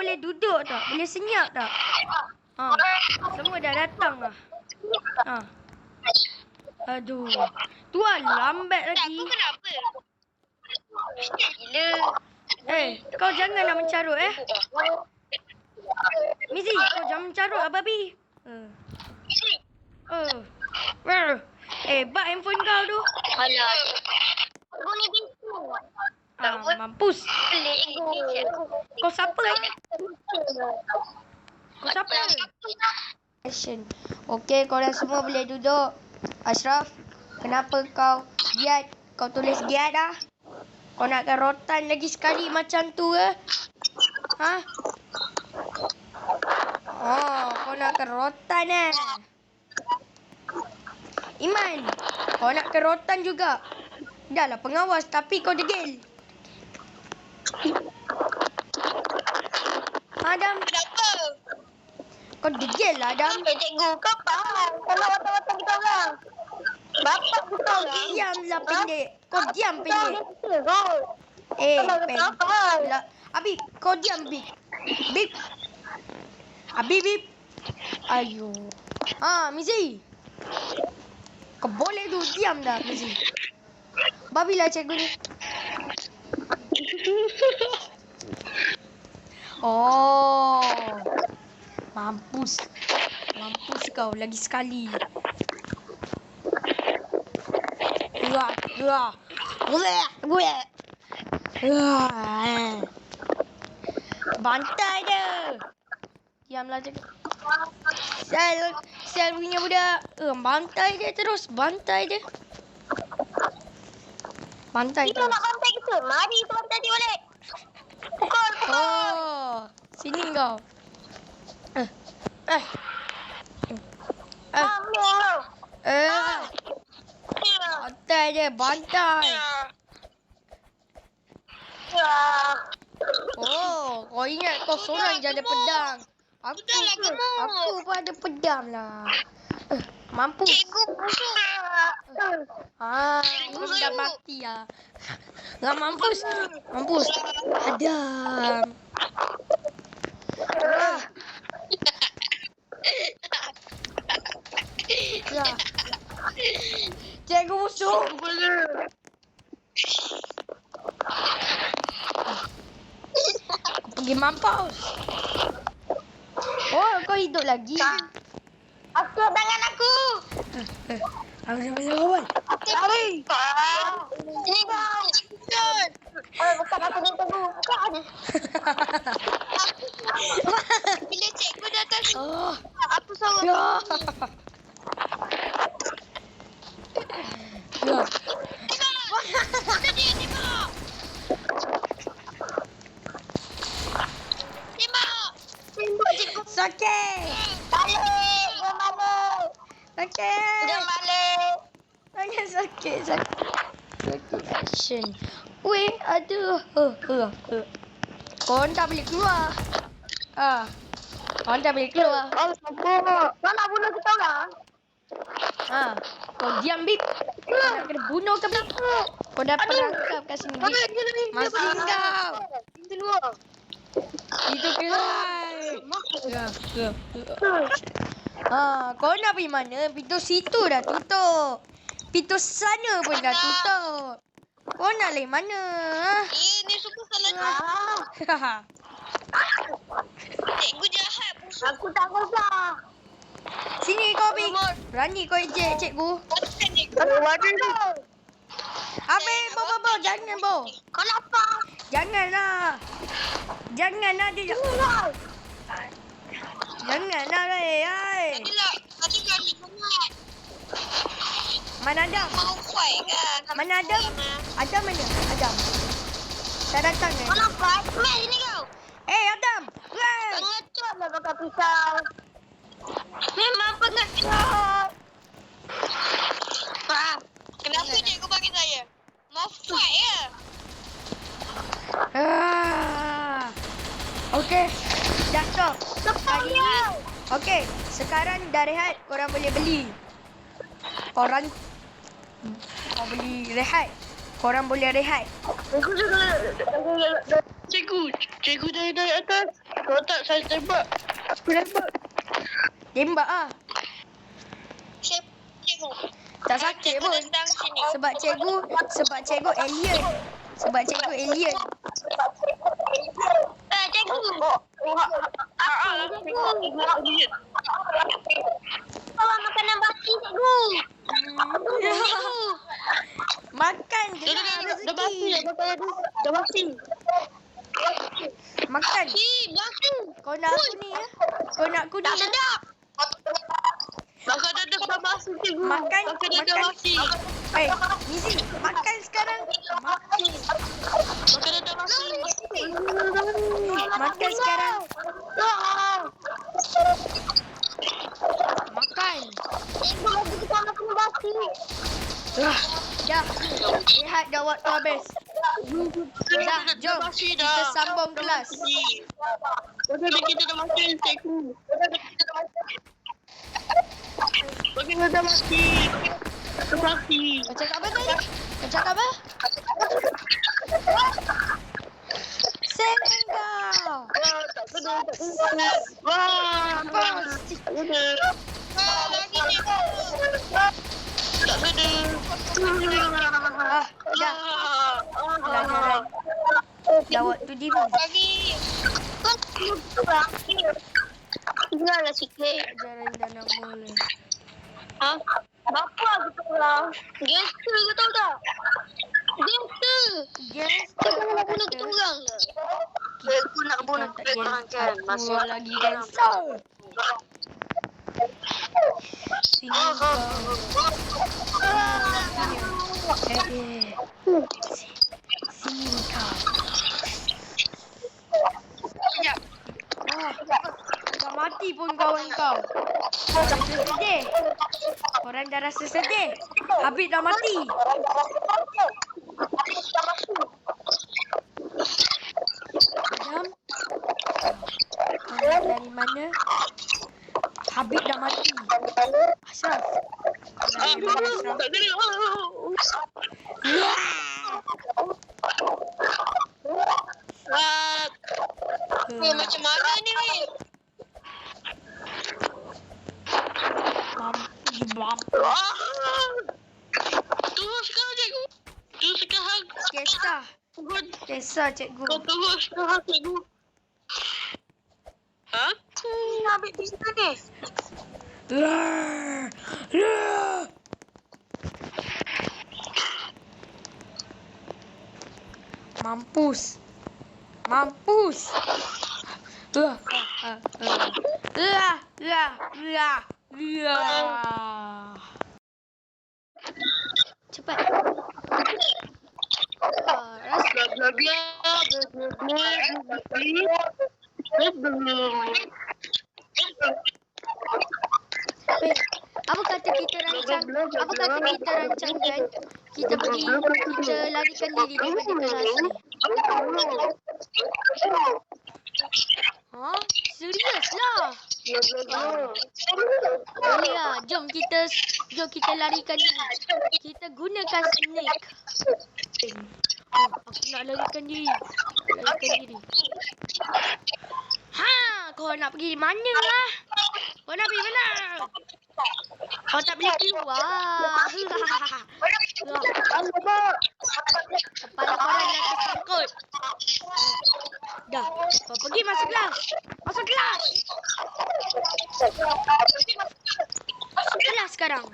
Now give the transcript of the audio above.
boleh duduk tak? Boleh senyap tak? Ha. Semua dah datang lah. Ha. Aduh. Tuan lambat Tak, lagi. aku kenapa? Gila. Eh, kau janganlah mencarut eh. Mizi, kau jangan mencarut ah babi. Uh. Uh. Uh. Eh, bak handphone kau tu. Alah. Aku ni bisu. Ah, mampus. Pelik ego. Kau siapa eh? Kau siapa? Action. Okey, korang semua boleh duduk. Ashraf, kenapa kau giat? Kau tulis giat dah? Kau nakkan rotan lagi sekali macam tu ke? Ha? Oh, kau nakkan rotan eh? Iman, kau nak kerotan juga. Dah lah pengawas tapi kau degil. Adam, Kenapa? kau degil lah Adam. Eh, cikgu, kau faham. Kalau watak-watak kita orang. Bapak kita orang. Diamlah pendek. Kau diam pendek. Kau. Eh, Kau pendek. Abi, kau diam Bip. Bip. Abi, Bip. Ayo. Ah, Mizi. Kau boleh tu diam dah, Mizi. Babilah cikgu ni. Oh. Mampus. Mampus kau lagi sekali. Wah, wah. Boleh, boleh. Wah. Bantai dia. Diamlah cikgu. Sel, sel punya budak. Eh, bantai dia terus. Bantai dia. Bantai Kita kita. Mari kita bantai dia balik. Pukul, pukul. Oh, sini kau. Eh, eh. Eh, eh. Ya. Bantai dia, bantai. Ya. Ya. Oh, kau ingat kau seorang je ada pedang. Aku, gemuk. aku pun ada pedang lah. Eh, mampu. Cikgu busuk. Ah, kau dah mati lah. Nggak mampus. Mampus. Adam. Ah. Ya. Cikgu busuk. Aku pergi mampus. Oh, kau hidup lagi. Aku tangan aku. Eh, Aku sampai lawan. Lari. Ini bang. Bukan. Oh, bukan aku ni tunggu. Bukan. Bila cikgu datang sini, Oh, aku sorang. ya. Ya. Ada dia, tembak. Tembak. Tembak cikgu. Sakit. Balik. Jangan balik. Sakit. Jangan balik. Sangat sakit, sakit. Sakit action. Weh, aduh. Huh, huh, huh. Korang tak boleh keluar. Ah. Korang tak boleh keluar. Oh, sabar. Kau nak bunuh kita orang? Ha. Kau diam, Bip. Kau nak kena bunuh ke, Bip? Kau dah perangkap kat sini, Bip. Masih kau. Pintu luar. Itu keluar. Ya, ya, ya. Ha, kau nak pergi mana? Pintu situ dah tutup. Pintu sana pun dah tutup. Kau nak lain mana? Eh, ni suka salah Ha. Cikgu jahat. Aku tak kisah. Sini kau, Bip. Berani kau ejek cikgu. Cikgu. Waduh. Habis, bo, bo, bo. Jangan, bo. Kau lapar. Janganlah. Janganlah dia. Janganlah, eh. Mana Adam? Mau fight kan? Mana Adam? Adam mana? Adam. Tak datang Kau eh? lapar? Mat sini kau. Eh, Adam. Weh. Pengecut lah pakai pisau. Memang pengecut. Kenapa cikgu panggil saya? Mau fight ya? Ah. Okey. Dah stop. Ni. Okey. Sekarang dah rehat. Korang boleh beli. Korang. Kau beli rehat. Korang boleh rehat. Cikgu. Cikgu. Cikgu dari dari atas. Kalau tak saya tembak. Aku tembak. Tembak ah. Cikgu. Tak sakit pun. Tendang sini. Sebab cikgu, sebab cikgu alien. Sebab cikgu alien. Eh, cikgu. Ah, ah, Oh, makanan basi, cikgu. Makan je Dah, dah, lah dah, dah rezeki. dah basi. Dah basi. Makan. Si, basi. Kau nak aku ni ya? Kau nak aku ni Tak sedap. Makan dadah dah basi, cikgu. Makan, Makan. Eh, Mizi, makan sekarang. Makan. Makan dadah basi. Makan sekarang. Ah. Makan. Cikgu lagi kita makan basi. Dah. Dah. Dah waktu habis. Dah, jom. Kita sambung kelas. Dah kita dah makan, cikgu. Bagi dah mati. Dah mati. Kau cakap apa tadi? Kau cakap apa? Sehingga. Wah, tak kena, tak kena. Wah, tak kena. Wah, lagi cikgu. Tak kena. Ah, dah. Pelajaran. Dah waktu di Lagi. Tinggallah sikit. Pelajaran dah nak mula. Ha? Bapa kita pulang. Gangster kau tahu tak? Gangster. Yes. Kau nak bunuh kita orang ke? Aku nak bunuh kita orang kan. Masuk lagi gangster. Sehingga. Mati pun kawan kau. Kau rasa sedih. Korang dah rasa sedih. Habis dah mati. Adam. Korang dari mana? Habib dah mati. Kau dari mana? Tak kena. Ya. Ah, eh, macam mana ni weh? Turun sekarang cikgu. Turun sekarang. Kisah. Turun. Kisah cikgu. Kau turun sekarang cikgu. Ha? Hmm, ambil ni. Mampus. Mampus. Uh, uh, uh. Cepat. Apa kata kita rancang? Apa kata kita rancangkan? Kita pergi, kita larikan diri daripada kelas ni. Ha? Serius Boleh lah. Jom kita, jom kita larikan diri. Kita gunakan snake. Oh, aku nak larikan diri. Larikan diri. Ha, kau nak pergi mana lah? Kau nak pergi mana? Kau tak boleh keluar. Kepala korang dah tersangkut. Dah, kau pergi masuk kelas. Masuk kelas. Masuk kelas sekarang.